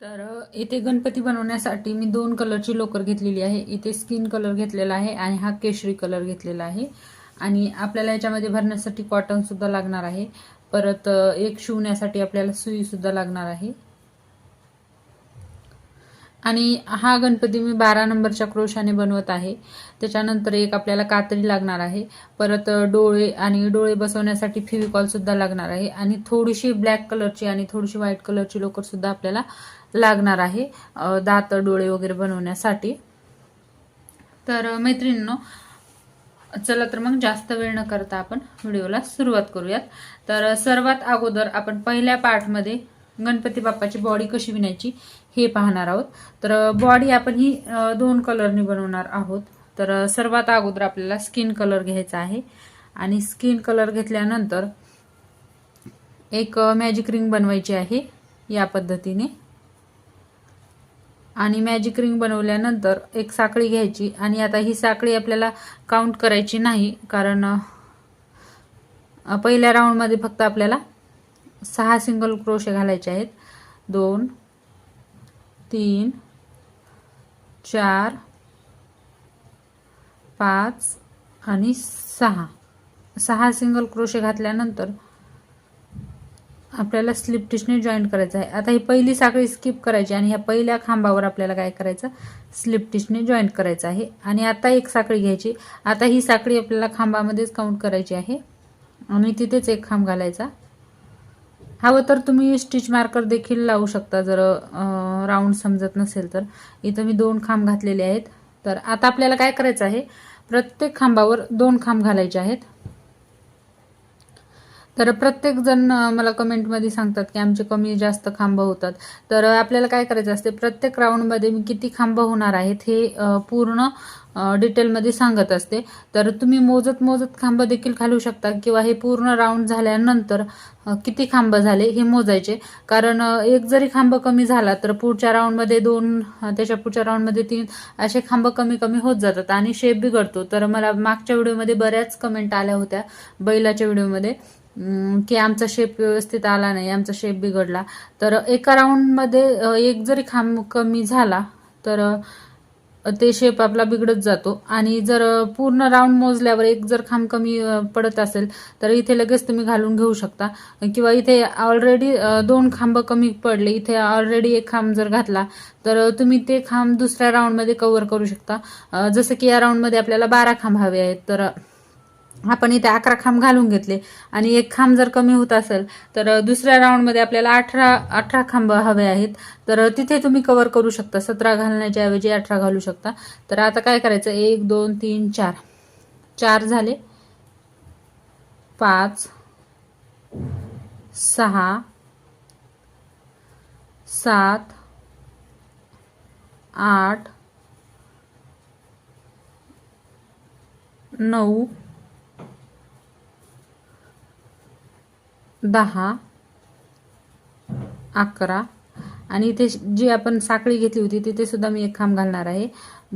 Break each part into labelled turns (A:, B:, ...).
A: तर इथे गणपती बनवण्यासाठी मी दोन कलरची लोकर घेतलेली आहे. इथे स्किन कलर घेतलेला आहे आणि हा केशरी कलर घेतलेला आहे. आणि आपल्याला याच्यामध्ये भरण्यासाठी कॉटन सुद्धा लागणार आहे. परत एक शिवण्यासाठी आपल्याला सुई सुद्धा लागणार आहे. आणि हा गणपती मी बारा नंबरच्या क्रोशाने बनवत आहे. त्याच्यानंतर एक आपल्याला कात्री लागणार आहे. परत डोळे आणि डोळे बसवण्यासाठी फेविकॉल सुद्धा लागणार आहे. आणि थोडीशी ब्लॅक कलरची आणि थोडीशी व्हाईट कलरची लोकर सुद्धा आपल्याला लागणार आहे दात डोळे वगैरे बनवण्यासाठी. तर मैत्रिणींनो चला तर मग जास्त वेळ न करता आपण व्हिडिओला सुरुवात करूयात. तर सर्वात अगोदर आपण पहिल्या पार्टमध्ये गणपती बाप्पाची बॉडी कशी विणायची हे पाहणार आहोत. तर बॉडी आपण ही दोन कलरनी बनवणार आहोत. तर सर्वात अगोदर आपल्याला स्किन कलर घ्यायचा आहे. आणि स्किन कलर घेतल्यानंतर एक मॅजिक रिंग बनवायची आहे या पद्धतीने. आणि मॅजिक रिंग बनवल्यानंतर एक साखळी घ्यायची आणि आता ही साखळी आपल्याला काउंट करायची नाही कारण पहिल्या राऊंडमध्ये फक्त आपल्याला सहा सिंगल क्रोशे घालायचे आहेत. दोन तीन चार पाच आणि सहा. सहा सिंगल क्रोशे घातल्यानंतर आपल्याला स्लिप टिशने जॉईंट करायचं आहे. आता ही पहिली साखळी स्किप करायची आणि ह्या पहिल्या खांबावर आपल्याला काय करायचं? स्लिप टिशने जॉईंट करायचं आहे. आणि आता एक साखळी घ्यायची. आता ही साखळी आपल्याला खांबामध्येच काउंट करायची आहे. आणि तिथेच एक खांब घालायचा. हवं तर तुम्ही स्टिच मार्कर देखील लावू शकता जर राऊंड समजत नसेल तर. इथं मी दोन खांब घातलेले आहेत. तर आता आपल्याला काय करायचं आहे? प्रत्येक खांबावर दोन खांब घालायचे आहेत. तर प्रत्येक जण मला कमेंटमध्ये सांगतात की आमचे कमी जास्त खांब होतात. तर आपल्याला काय करायचं असते प्रत्येक राऊंडमध्ये मी किती खांब होणार आहेत हे पूर्ण डिटेलमध्ये सांगत असते. तर तुम्ही मोजत मोजत खांब देखील घालू शकता किंवा हे पूर्ण राऊंड झाल्यानंतर किती खांब झाले हे मोजायचे. कारण एक जरी खांब कमी झाला तर पुढच्या राऊंडमध्ये दोन त्याच्या पुढच्या राऊंडमध्ये तीन असे खांब कमी कमी होत जातात आणि शेप बिघडतो. तर मला मागच्या व्हिडिओमध्ये बऱ्याच कमेंट आल्या होत्या बैलाच्या व्हिडिओमध्ये. की आमचा शेप व्यवस्थित आला नाही आमचा शेप बिघडला. तर एका राऊंडमध्ये एक जरी खांब कमी झाला तर ते शेप आपला बिघडत जातो. आणि जर पूर्ण राऊंड मोजल्यावर एक जर खांब कमी पडत असेल तर इथे लगेच तुम्ही घालून घेऊ शकता. किंवा इथे ऑलरेडी दोन खांब कमी पडले इथे ऑलरेडी एक खांब जर घातला तर तुम्ही ते खांब दुसऱ्या राऊंडमध्ये कव्हर करू शकता. जसं की या राऊंडमध्ये आपल्याला बारा खांब हवे आहेत तर आपण इथे अकरा खांब घालून घेतले. आणि एक खांब जर कमी होत असेल तर दुसऱ्या राऊंडमध्ये आपल्याला अठरा अठरा खांब हवे आहेत. तर तिथे तुम्ही कवर करू शकता. सतरा घालण्याच्या ऐवजी अठरा घालू शकता. तर आता काय करायचं? एक दोन तीन चार. चार झाले. पाच सहा सात आठ नऊ दहा अकरा. आणि इथे जी आपण साखळी घेतली होती तिथे सुद्धा मी एक खांब घालणार आहे.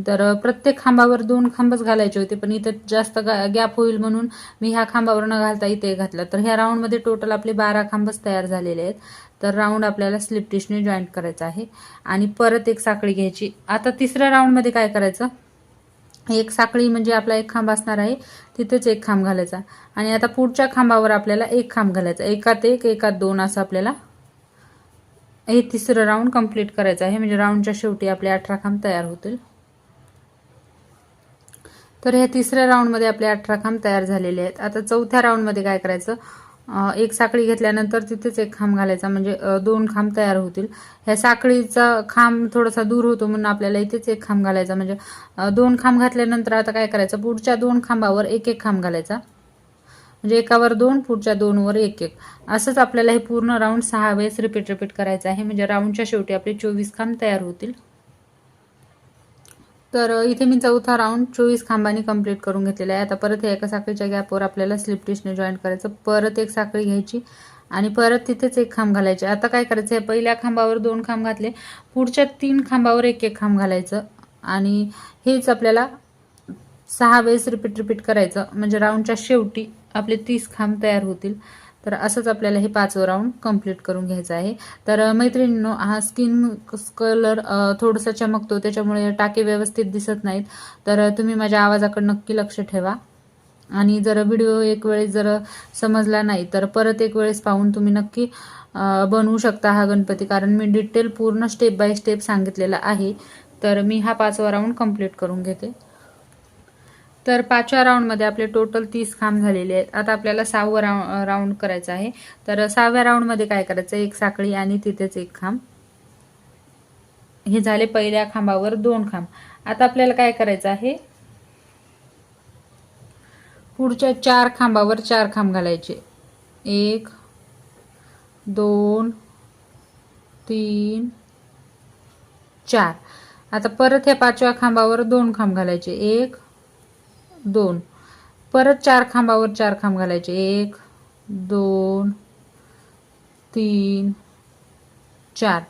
A: तर प्रत्येक खांबावर दोन खांबच घालायचे होते पण इथं जास्त गॅप होईल म्हणून मी ह्या खांबावर न घालता इथे घातलं. तर ह्या राऊंडमध्ये टोटल आपले बारा खांबच तयार झालेले आहेत. तर राऊंड आपल्याला स्लिप टिशने जॉईंट करायचं आहे. आणि परत एक साखळी घ्यायची. आता तिसऱ्या राऊंडमध्ये काय करायचं? एक साखळी म्हणजे आपला एक खांब असणार आहे तिथेच एक खांब घालायचा. आणि आता पुढच्या खांबावर आपल्याला एक खांब घालायचा. एकात एक एकात दोन असं आपल्याला हे तिसरं राऊंड कंप्लीट करायचं आहे. म्हणजे राऊंडच्या शेवटी आपले अठरा खांब तयार होतील. तर ह्या तिसऱ्या राऊंडमध्ये आपले अठरा खांब तयार झालेले आहेत. आता चौथ्या राऊंडमध्ये काय करायचं? एक साखळी घेतल्यानंतर तिथेच एक खांब घालायचा. म्हणजे दोन खांब तयार होतील. ह्या साखळीचा खांब थोडासा दूर होतो म्हणून आपल्याला इथेच एक खांब घालायचा. म्हणजे दोन खांब घातल्यानंतर आता काय करायचं? पुढच्या दोन खांबावर एक एक खांब घालायचा. म्हणजे एकावर दोन पुढच्या दोनवर एक एक. असंच आपल्याला हे पूर्ण राऊंड सहा वेळेस रिपीट रिपीट करायचं आहे. म्हणजे राऊंडच्या शेवटी आपले चोवीस खांब तयार होतील. तर इथे मी चौथा राऊंड चोवीस खांबांनी कंप्लीट करून घेतलेला आहे. आता परत हे एका साखळीच्या गॅपवर आपल्याला स्लिप टिशने जॉईन करायचं. परत एक साखळी घ्यायची आणि परत तिथेच एक खांब घालायचे. आता काय करायचं? आहे पहिल्या खांबावर दोन खांब घातले. पुढच्या तीन खांबावर एक एक खांब घालायचं. आणि हेच आपल्याला सहा वेळेस रिपीट रिपीट करायचं. म्हणजे राऊंडच्या शेवटी आपले तीस खांब तयार होतील. तर असंच आपल्याला हे पाचवं राऊंड कंप्लीट करून घ्यायचं आहे. तर मैत्रिणींनो हा स्किन कलर थोडासा चमकतो त्याच्यामुळे टाके व्यवस्थित दिसत नाहीत. तर तुम्ही माझ्या आवाजाकडे नक्की लक्ष ठेवा. आणि जर व्हिडिओ एक वेळेस जर समजला नाही तर परत एक वेळेस पाहून तुम्ही नक्की बनवू शकता हा गणपती. कारण मी डिटेल पूर्ण स्टेप बाय स्टेप सांगितलेला आहे. तर मी हा पाचवा राऊंड कंप्लीट करून घेते. तर पाचव्या राऊंडमध्ये आपले टोटल तीस खांब झालेले आहेत. आता आपल्याला सहावं राऊंड राऊंड करायचं आहे. तर सहाव्या राऊंडमध्ये काय करायचं? एक साखळी आणि तिथेच एक खांब. हे झाले पहिल्या खांबावर दोन खांब. आता आपल्याला काय करायचं आहे? पुढच्या चार खांबावर चार खांब घालायचे. एक दोन तीन चार. आता परत ह्या पाचव्या खांबावर दोन खांब घालायचे. एक दोन. परत चार खांबावर चार खांब घालायचे. एक दोन तीन चार.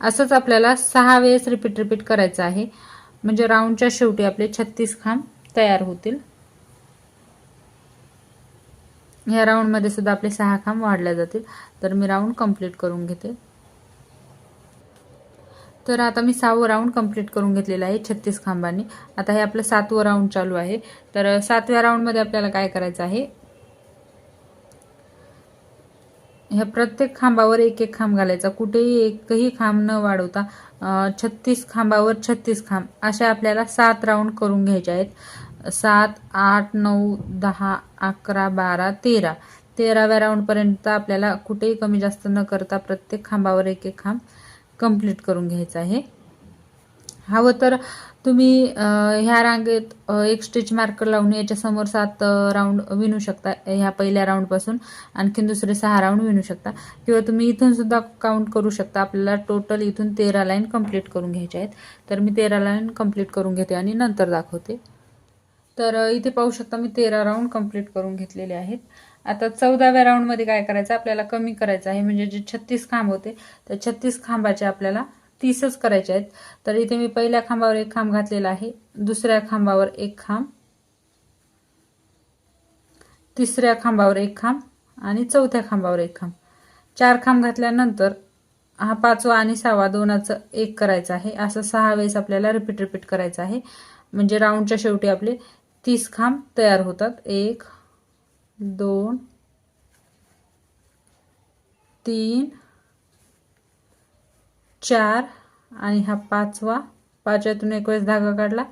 A: असंच आपल्याला सहा वेळेस रिपीट रिपीट करायचं आहे. म्हणजे राऊंडच्या शेवटी आपले छत्तीस खांब तयार होतील. ह्या राऊंडमध्ये सुद्धा आपले सहा खांब वाढल्या जातील. तर मी राऊंड कंप्लीट करून घेते. तर आता मी सहावं राऊंड कंप्लीट करून घेतलेलं आहे छत्तीस खांबांनी. आता हे आपलं सातवं राऊंड चालू आहे. तर सातव्या राऊंडमध्ये आपल्याला काय करायचं आहे? ह्या प्रत्येक खांबावर एक एक खांब घालायचा. कुठेही एकही खांब न वाढवता छत्तीस खांबावर छत्तीस खांब अशा आपल्याला सात राऊंड करून घ्यायचे आहेत. सात आठ नऊ दहा अकरा बारा तेरा. तेराव्या राऊंडपर्यंत आपल्याला कुठेही कमी जास्त न करता प्रत्येक खांबावर एक एक खांब कंप्लीट करून घ्यायचं आहे. हवं तर तुम्ही ह्या रांगेत एक स्टिच मार्कर लावून याच्यासमोर सात राऊंड विणू शकता ह्या पहिल्या राऊंडपासून आणखीन दुसरे सहा राऊंड विणू शकता. किंवा तुम्ही इथून सुद्धा काउंट करू शकता. आपल्याला टोटल इथून तेरा लाईन कंप्लीट करून घ्यायच्या आहेत. तर मी तेरा लाईन कंप्लीट करून घेते आणि नंतर दाखवते. तर इथे पाहू शकता मी तेरा राऊंड कंप्लीट करून घेतलेले आहेत. आता चौदाव्या राऊंडमध्ये काय करायचं? आपल्याला कमी करायचं आहे. म्हणजे जे छत्तीस खांब होते त्या छत्तीस खांबाचे आपल्याला तीसच करायचे आहेत. तर इथे मी पहिल्या खांबावर एक खांब घातलेला आहे. दुसऱ्या खांबावर एक खांब. तिसऱ्या खांबावर एक खांब. आणि चौथ्या खांबावर एक खांब. चार खांब घातल्यानंतर हा पाचवा आणि सहावा दोनाचं एक करायचं आहे. असं सहा वेळेस आपल्याला रिपीट रिपीट करायचं आहे. म्हणजे राऊंडच्या शेवटी आपले तीस खांब तयार होतात. एक दोन तीन चार आणि हा पाचवा. पाचव्यातून एक वेळेस धागा काढला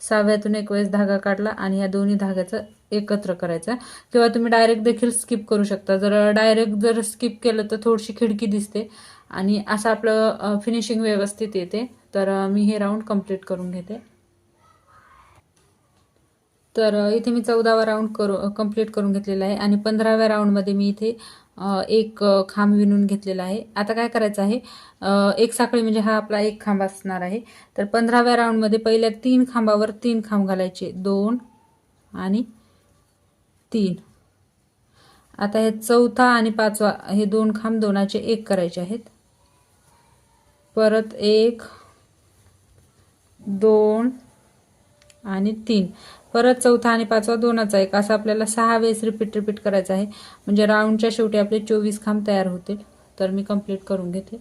A: सहाव्यातून एक वेळेस धागा काढला आणि या दोन्ही धाग्याचं एकत्र करायचं. किंवा तुम्ही डायरेक्ट देखील स्किप करू शकता. जर डायरेक्ट जर स्किप केलं तर थोडीशी खिडकी दिसते आणि असं आपलं फिनिशिंग व्यवस्थित येते. तर मी हे राऊंड कंप्लीट करून घेते. तर इथे मी चौदावा राऊंड करू कंप्लीट करून घेतलेला आहे आणि पंधराव्या राऊंडमध्ये मी इथे एक खांब विणून घेतलेला आहे. आता काय करायचं आहे? एक साखळी म्हणजे हा आपला एक खांब असणार आहे. तर पंधराव्या राऊंडमध्ये पहिल्या तीन खांबावर तीन खांब घालायचे. दोन आणि तीन. आता हे चौथा आणि पाचवा हे दोन खांब दोनाचे एक करायचे आहेत. परत एक दोन आणि तीन. परत चौथा आणि पाचवा दोनाचा एक. असं आपल्याला सहा वेळेस रिपीट रिपीट करायचं आहे. म्हणजे राऊंडच्या शेवटी आपले चोवीस खांब तयार होतील. तर मी कंप्लीट करून घेते.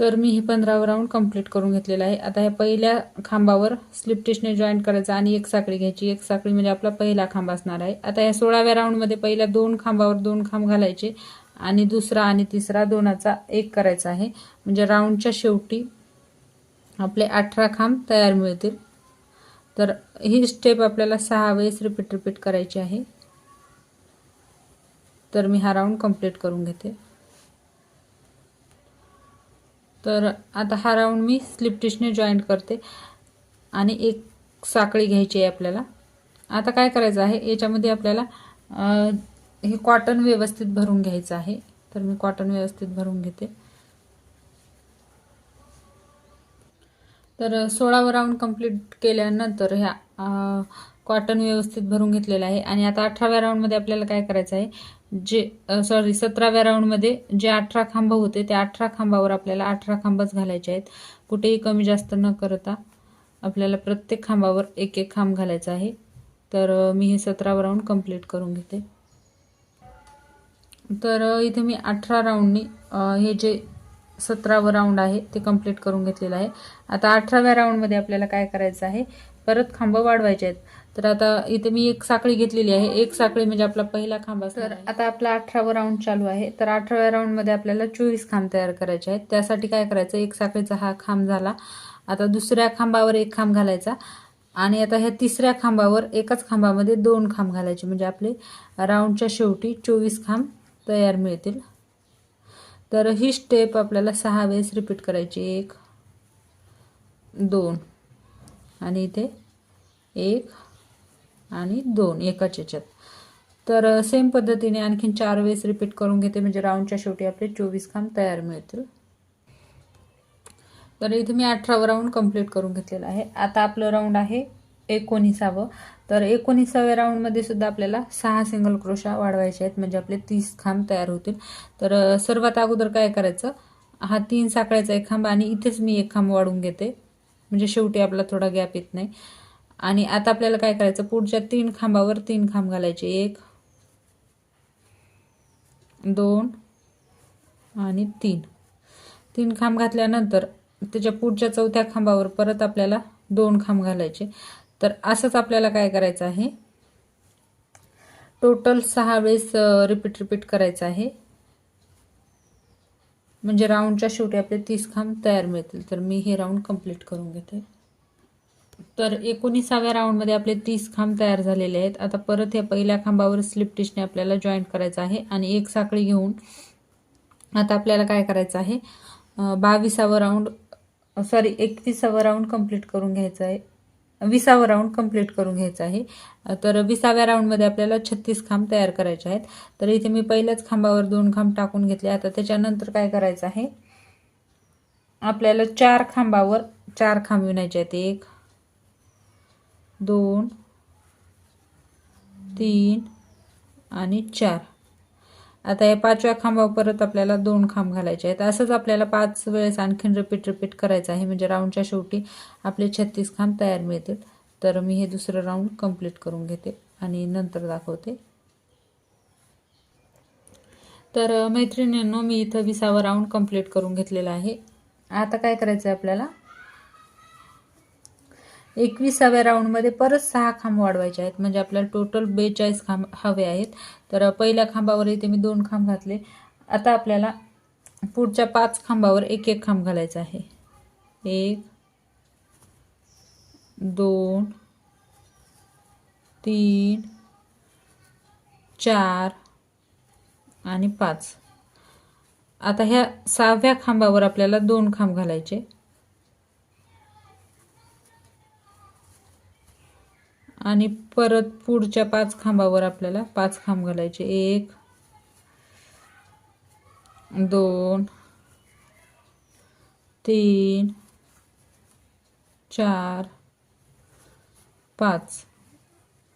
A: तर मी हे पंधरावं राऊंड कंप्लीट करून घेतलेलं आहे. आता ह्या पहिल्या खांबावर स्लिप टिशने जॉईंट करायचं आणि एक साखळी घ्यायची. एक साखळी म्हणजे आपला पहिला खांब असणार आहे. आता या सोळाव्या राऊंडमध्ये पहिल्या दोन खांबावर दोन खांब घालायचे. आणि दुसरा आणि तिसरा दोनाचा एक करायचा आहे. म्हणजे राऊंडच्या शेवटी आपले अठरा खांब तयार मिळतील. तर ही स्टेप आपल्याला सहा वेळेस रिपीट रिपीट करायची आहे. तर मी हा राऊंड कंप्लीट करून घेते. तर आता हा राऊंड मी स्लिप टिशने जॉईंट करते आणि एक साखळी घ्यायची आहे आपल्याला. आता काय करायचं आहे? याच्यामध्ये आपल्याला हे कॉटन व्यवस्थित भरून घ्यायचं आहे. तर मी कॉटन व्यवस्थित भरून घेते. तर सोळावं राऊंड कंप्लीट केल्यानंतर ह्या कॉटन व्यवस्थित भरून घेतलेलं आहे. आणि आता अठराव्या राऊंडमध्ये आपल्याला काय करायचं आहे? जे सॉरी सतराव्या राऊंडमध्ये जे अठरा खांब होते त्या अठरा खांबावर आपल्याला अठरा खांबच घालायचे आहेत. कुठेही कमी जास्त न करता आपल्याला प्रत्येक खांबावर एक एक खांब घालायचा आहे. तर मी हे सतरावं राऊंड कंप्लीट करून घेते. तर इथे मी अठरा राऊंडनी हे जे सतरावं राऊंड आहे ते कंप्लीट करून घेतलेलं आहे. आता अठराव्या राऊंडमध्ये आपल्याला काय करायचं आहे? परत खांब वाढवायचे आहेत. तर आता इथे मी एक साखळी घेतलेली आहे. एक साखळी म्हणजे आपला पहिला खांब तर आता आपला अठरावा राऊंड चालू आहे. तर अठराव्या राऊंडमध्ये आपल्याला चोवीस खांब तयार करायचे आहेत. त्यासाठी काय करायचं? एक साखळीचा हा खांब झाला. आता दुसऱ्या खांबावर एक खांब घालायचा. आणि आता ह्या तिसऱ्या खांबावर एकाच खांबामध्ये दोन खांब घालायचे. म्हणजे आपले राऊंडच्या शेवटी चोवीस खांब तयार मिळतील. तर ही स्टेप आपल्याला सहा वेळेस रिपीट करायची. एक दोन. आणि इथे एक आणि दोन एकाच याच्यात. तर सेम पद्धतीने आणखीन चार वेळेस रिपीट करून घेते. म्हणजे राऊंडच्या शेवटी आपले चोवीस खांब तयार मिळतील. तर इथे मी अठरावं राऊंड कंप्लीट करून घेतलेलं आहे. आता आपलं राऊंड आहे एकोणीसावं. तर एकोणीसाव्या राऊंडमध्ये सुद्धा आपल्याला सहा सिंगल क्रोशा वाढवायचे आहेत. म्हणजे आपले तीस खांब तयार होतील. तर सर्वात अगोदर काय करायचं? हा तीन साखळ्याचा एक खांब आणि इथेच मी एक खांब वाढून घेते. म्हणजे शेवटी आपला थोडा गॅप येत नाही. आणि आता आपल्याला काय करायचं? पुढच्या तीन खांबावर तीन खांब घालायचे. एक दोन आणि तीन. तीन खांब घातल्यानंतर त्याच्या पुढच्या चौथ्या खांबावर परत आपल्याला दोन खांब घालायचे. तर असंच आपल्याला काय करायचं आहे? टोटल सहा वेळेस रिपीट रिपीट करायचं आहे. म्हणजे राऊंडच्या शेवटी आपले तीस खांब तयार मिळतील. तर मी हे राऊंड कंप्लीट करून घेते. तर एकोणीसाव्या राऊंडमध्ये आपले तीस खांब तयार झालेले आहेत. आता परत या पहिल्या खांबावर स्लिप टिशने आपल्याला जॉईंट करायचं आहे. आणि एक साखळी घेऊन आता आपल्याला काय करायचं आहे? बावीसावं राऊंड सॉरी एकतीसावं राऊंड कंप्लीट करून घ्यायचं आहे. विसावं राऊंड कंप्लीट करून घ्यायचं आहे. तर विसाव्या राऊंडमध्ये आपल्याला छत्तीस खांब तयार करायचे आहेत. तर इथे मी पहिल्याच खांबावर दोन खांब टाकून घेतले. आता त्याच्यानंतर काय करायचं आहे? आपल्याला चार खांबावर चार खांब विणायचे आहेत. एक दोन तीन आणि चार. आता या पाचव्या खांबावर परत आपल्याला दोन खांब घालायचे आहेत. असंच आपल्याला पाच वेळेस आणखीन रिपीट रिपीट करायचं आहे. म्हणजे राऊंडच्या शेवटी आपले छत्तीस खांब तयार मिळतील. तर मी हे दुसरं राऊंड कंप्लीट करून घेते आणि नंतर दाखवते. तर मैत्रिणींनो मी इथं विसावं राऊंड कंप्लीट करून घेतलेला आहे. आता काय करायचं आहे आपल्याला? एकविसाव्या राऊंडमध्ये परत सहा खांब वाढवायचे आहेत. म्हणजे आपल्याला टोटल बेचाळीस खांब हवे आहेत. तर पहिल्या खांबावर इथे मी दोन खांब घातले. आता आपल्याला पुढच्या पाच खांबावर एक एक खांब घालायचा आहे. एक दोन तीन चार आणि पाच. आता ह्या सहाव्या खांबावर आपल्याला दोन खांब घालायचे. आणि परत पुढच्या पाच खांबावर आपल्याला पाच खांब घालायचे. एक दोन तीन चार पाच.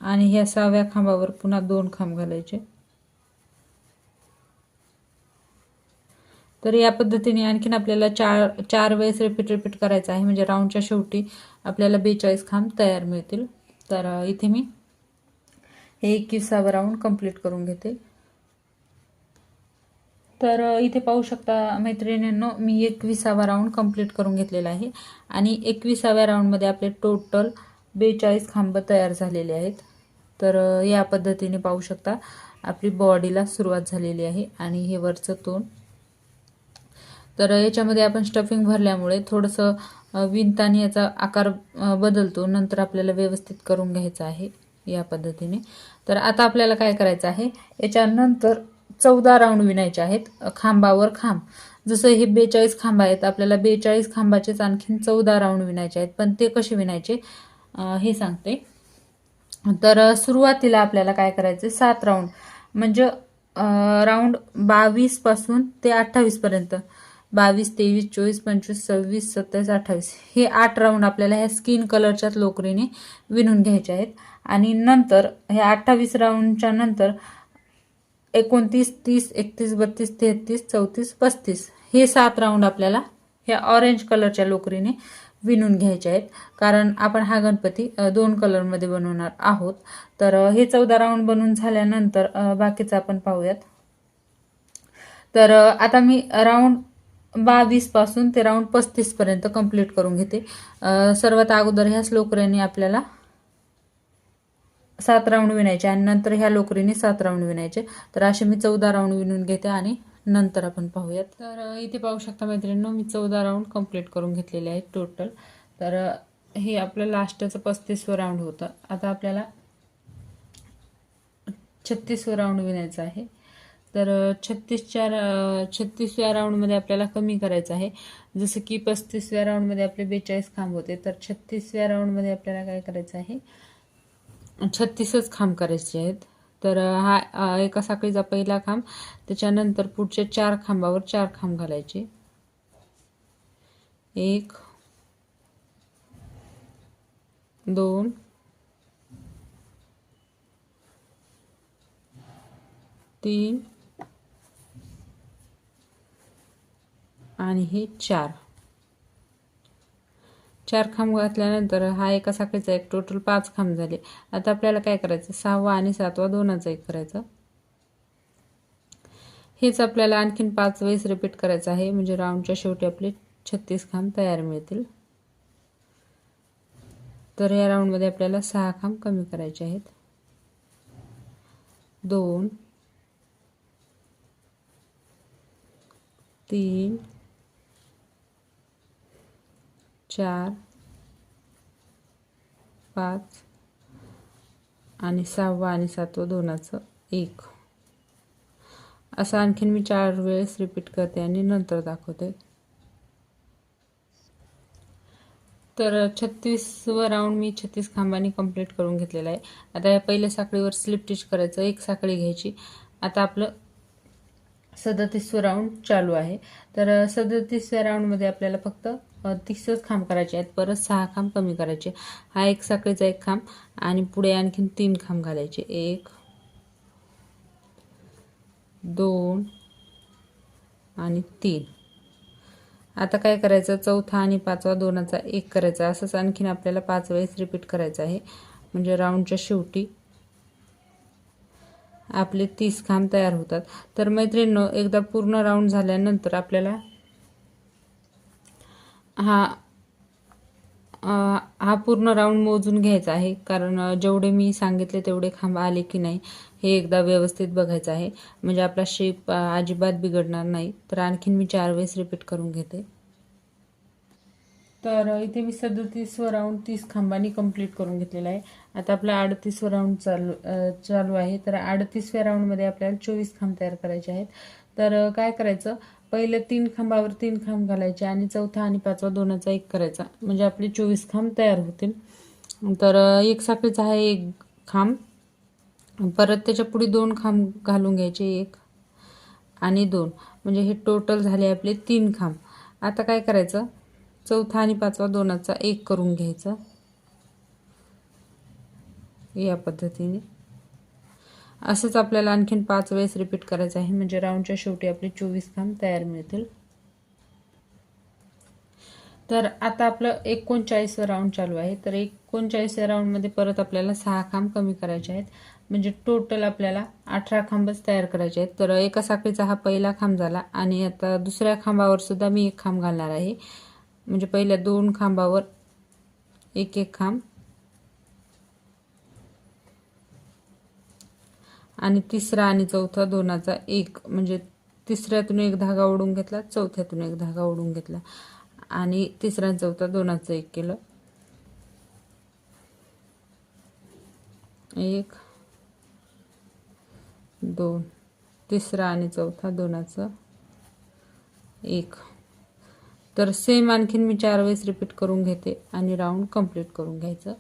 A: आणि ह्या सहाव्या खांबावर पुन्हा दोन खांब घालायचे. तर या पद्धतीने आणखीन आपल्याला चार चार वेळेस रिपीट रिपीट करायचं आहे. म्हणजे राऊंडच्या शेवटी आपल्याला बेचाळीस खांब तयार मिळतील. तर इथे मी हे एकविसावं राऊंड कंप्लीट करून घेते. तर इथे पाहू शकता मैत्रिणींनो मी एकविसावा राऊंड कंप्लीट करून घेतलेला आहे. आणि एकविसाव्या राऊंडमध्ये आपले टोटल बेचाळीस खांब तयार झालेले आहेत. तर या पद्धतीने पाहू शकता आपली बॉडीला सुरुवात झालेली आहे. आणि हे वरचं तोंड. तर याच्यामध्ये आपण स्टफिंग भरल्यामुळे थोडंसं विणताना याचा आकार बदलतो. नंतर आपल्याला व्यवस्थित करून घ्यायचं आहे या पद्धतीने. तर आता आपल्याला काय करायचं आहे? याच्यानंतर चौदा राऊंड विणायचे आहेत. खांबावर खांब. जसं हे बेचाळीस खांब आहेत आपल्याला बेचाळीस खांबाचेच आणखीन चौदा राऊंड विणायचे आहेत. पण ते कसे विणायचे? हे सांगते. तर सुरुवातीला आपल्याला काय करायचं सात राऊंड. म्हणजे राऊंड बावीसपासून ते अठ्ठावीसपर्यंत बावीस तेवीस चोवीस पंचवीस सव्वीस सत्तावीस अठ्ठावीस हे आठ राऊंड आपल्याला ह्या स्किन कलरच्या लोकरीने विणून घ्यायचे आहेत. आणि नंतर ह्या अठ्ठावीस राऊंडच्या नंतर एकोणतीस तीस एकतीस बत्तीस तेहतीस चौतीस पस्तीस हे सात राऊंड आपल्याला ह्या ऑरेंज कलरच्या लोकरीने विणून घ्यायचे आहेत. कारण आपण हा गणपती दोन कलरमध्ये बनवणार आहोत. तर हे चौदा राऊंड बनवून झाल्यानंतर बाकीचं आपण पाहूयात. तर आता मी राऊंड बावीसपासून ते राऊंड पस्तीस पर्यंत कंप्लीट करून घेते. सर्वात अगोदर ह्याच लोकऱ्याने आपल्याला सात राऊंड विणायचे आणि नंतर ह्या लोकरीने सात राऊंड विणायचे. तर असे मी चौदा राऊंड विणून घेते आणि नंतर आपण पाहूयात. तर इथे पाहू शकता मैत्रिणींनो मी चौदा राऊंड कंप्लीट करून घेतलेले आहेत टोटल तर हे आपलं लास्टचं पस्तीसवं राऊंड होतं. आता आपल्याला छत्तीसवं राऊंड विणायचं आहे. तर छत्तीसच्या छत्तीसव्या राऊंडमध्ये आपल्याला कमी करायचं आहे. जसं की पस्तीसव्या राऊंडमध्ये आपले बेचाळीस खांब होते तर छत्तीसव्या राऊंडमध्ये आपल्याला काय करायचं आहे? छत्तीसच खांब करायचे आहेत. तर हा एका साखळीचा पहिला खांब त्याच्यानंतर पुढच्या चार खांबावर चार खांब घालायचे. एक दोन तीन आणि हे चार. चार खांब घातल्यानंतर हा एका साखळीचा एक टोटल पाच खांब झाले. आता आपल्याला काय करायचं? सहावा आणि सातवा दोनाचा एक करायचा. हेच आपल्याला आणखीन पाच वेळेस रिपीट करायचं आहे. म्हणजे राऊंडच्या शेवटी आपले छत्तीस खांब तयार मिळतील. तर या राऊंडमध्ये आपल्याला सहा खांब कमी करायचे आहेत. दोन तीन चार पाच आणि सहावा आणि सातवं दोनाचं एक. असं आणखीन मी चार वेळेस रिपीट करते आणि नंतर दाखवते. तर छत्तीसवं राऊंड मी छत्तीस खांबांनी कंप्लीट करून घेतलेला आहे. आता या पहिल्या साखळीवर स्लिप टिच करायचं एक साखळी घ्यायची. आता आपलं सदतीसवं राऊंड चालू आहे. तर सदतीसव्या राऊंडमध्ये आपल्याला फक्त तीसच खांब करायचे आहेत. परत सहा खांब कमी करायचे. हा एक साखळीचा एक खांब आणि पुढे आणखीन तीन खांब घालायचे. एक दोन आणि तीन. आता काय करायचं? चौथा आणि पाचवा दोनाचा एक करायचा. असंच आणखीन आपल्याला पाच वेळेस रिपीट करायचं आहे. म्हणजे राऊंडच्या शेवटी आपले तीस खांब तयार होतात. तर मैत्रिणींनो एकदा पूर्ण राऊंड झाल्यानंतर आपल्याला हा हा पूर्ण राऊंड मोजून घ्यायचा आहे. कारण जेवढे मी सांगितले तेवढे खांब आले की नाही हे एकदा व्यवस्थित बघायचं आहे. म्हणजे आपला शेप अजिबात बिघडणार नाही. तर आणखीन मी चार वेळेस रिपीट करून घेते. तर इथे मी सदतीसवं राऊंड तीस खांबांनी कंप्लीट करून घेतलेला आहे. आता आपला अडतीसवं राऊंड चालू चालू आहे. तर अडतीसव्या राऊंडमध्ये आपल्याला चोवीस खांब तयार करायचे आहेत. तर काय करायचं? पहिले तीन खांबावर तीन खांब घालायचे आणि चौथा आणि पाचवा दोनाचा एक करायचा. म्हणजे आपले चोवीस खांब तयार होतील. तर एक साखळीचा आहे एक खांब. परत त्याच्या पुढे दोन खांब घालून घ्यायचे एक आणि दोन. म्हणजे हे टोटल झाले आपले तीन खांब. आता काय करायचं? चौथा आणि पाचवा दोनाचा एक करून घ्यायचा. या पद्धतीने. असंच आपल्याला आणखीन पाच वेळेस रिपीट करायचं आहे. म्हणजे राऊंडच्या शेवटी आपले चोवीस खांब तयार मिळतील. तर आता आपलं एकोणचाळीस राऊंड चालू आहे. तर एकोणचाळीसव्या राऊंडमध्ये परत आपल्याला सहा खांब कमी करायचे आहेत. म्हणजे टोटल आपल्याला अठरा खांबच तयार करायचे आहेत. तर एका साखळीचा हा पहिला खांब झाला आणि आता दुसऱ्या खांबावर सुद्धा मी एक खांब घालणार आहे. म्हणजे पहिल्या दोन खांबावर एक एक खांब. आणि तिसरा आणि चौथा दोनाचा एक म्हणजे तिसऱ्यातून एक धागा ओढून घेतला चौथ्यातून एक धागा ओढून घेतला. आणि तिसरा आणि चौथा दोनाचं एक केलं. एक दोन तिसरा आणि चौथा दोनाचं एक. तर सेम आणखीन मी चार वेळेस रिपीट करून घेते आणि राऊंड कंप्लीट करून घ्यायचं.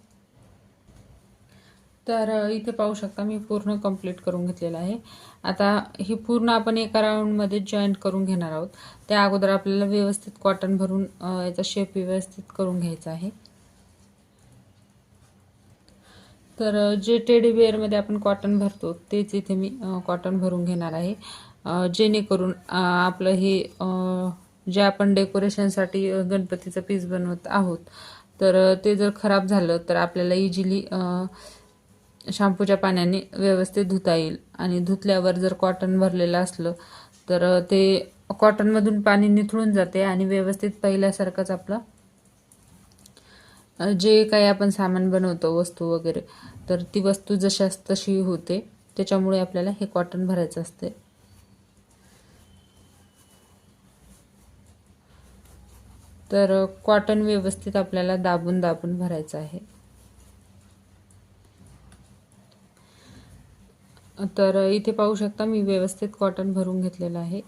A: तर इथे पाहू शकता मी पूर्ण कंप्लीट करून घेतलेलं आहे. आता ही पूर्ण आपण एका राऊंडमध्ये जॉईंट करून घेणार आहोत. त्या अगोदर आपल्याला व्यवस्थित कॉटन भरून याचा शेप व्यवस्थित करून घ्यायचा आहे. तर जे टेडी बेअरमध्ये आपण कॉटन भरतो तेच इथे मी कॉटन भरून घेणार आहे. जेणेकरून आपलं हे जे आपण डेकोरेशनसाठी गणपतीचं पीस बनवत आहोत. तर ते जर खराब झालं तर आपल्याला इझिली शॅम्पूच्या पाण्याने व्यवस्थित धुता येईल. आणि धुतल्यावर जर कॉटन भरलेलं असलं तर ते कॉटनमधून पाणी निथळून जाते आणि व्यवस्थित पहिल्यासारखंच आपलं जे काही आपण सामान बनवतो वस्तू वगैरे तर ती वस्तू जशास तशी होते. त्याच्यामुळे आपल्याला हे कॉटन भरायचं असते तर कॉटन व्यवस्थित आपल्याला दाबून दाबून भरायचं आहे. तर इथे पाहू शकता मी व्यवस्थित कॉटन भरून घेतलेलं आहे.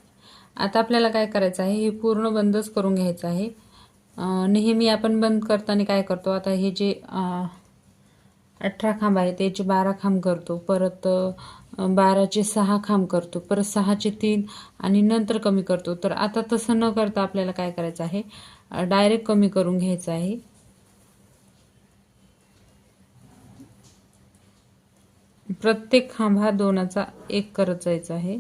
A: आता आपल्याला काय करायचं आहे हे पूर्ण बंदच करून घ्यायचं आहे. नेहमी आपण बंद करताना काय करतो आता हे जे अठरा खांब आहे त्याचे बारा खांब करतो परत बाराचे सहा खांब करतो परत सहाचे तीन आणि नंतर कमी करतो. तर आता तसं न करता आपल्याला काय करायचं आहे डायरेक्ट कमी करून घ्यायचं आहे. प्रत्येक खांब हा दोनाचा एक करत जायचा आहे.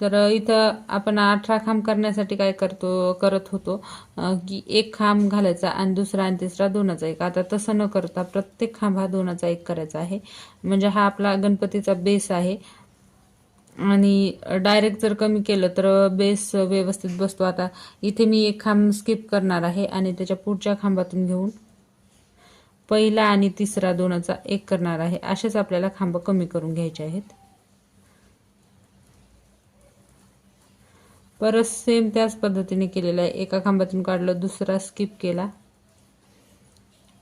A: तर इथं आपण अठरा खांब करण्यासाठी काय करतो करत होतो की एक खांब घालायचा आणि दुसरा आणि तिसरा दोनाचा एक. आता तसं न करता प्रत्येक खांब हा दोनाचा एक करायचा आहे. म्हणजे हा आपला गणपतीचा बेस आहे. आणि डायरेक्ट जर कमी केलं तर बेस व्यवस्थित बसतो. आता इथे मी एक खांब स्किप करणार आहे आणि त्याच्या पुढच्या खांबातून घेऊन पहिला आणि तिसरा दोनाचा एक करणार आहे. असेच आपल्याला खांब कमी करून घ्यायचे आहेत. परत सेम त्याच पद्धतीने केलेलं आहे. एका खांबातून काढलं दुसरा स्किप केला.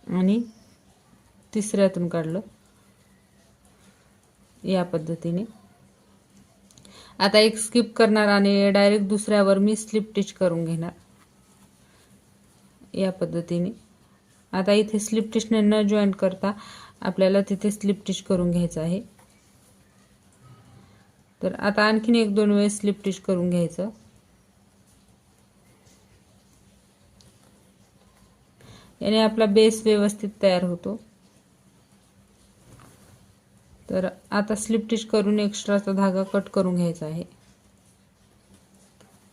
A: आणि तिसऱ्यातून काढलं. या पद्धतीने. आता एक स्किप करणार आणि डायरेक्ट दुसऱ्यावर मी स्लिप टिच करून घेणार. या पद्धतीने. आता इथे स्लिप टिचने न जॉईन करता आपल्याला तिथे स्लिप टिच करून घ्यायचं आहे. तर आता आणखीन एक दोन वेळेस स्लिप टिच करून घ्यायचं. याने आपला बेस व्यवस्थित तयार होतो. तर आता स्लिप टिच करून एक्स्ट्राचा धागा कट करून घ्यायचा आहे.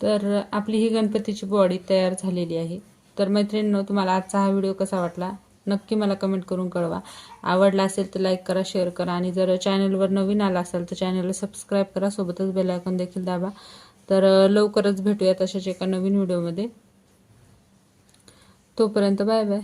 A: तर आपली ही गणपतीची बॉडी तयार झालेली आहे. तर मैत्रिणींनो तुम्हाला आजचा हा व्हिडिओ कसा वाटला? नक्की मला कमेंट करून कळवा. आवडला असेल तर लाईक करा शेअर करा आणि जर चॅनलवर नवीन आला असाल तर चॅनलला सबस्क्राईब करा. सोबतच बेलायकॉन देखील दाबा. तर लवकरच भेटूया अशाच एका नवीन व्हिडिओमध्ये तोपर्यंत बाय बाय.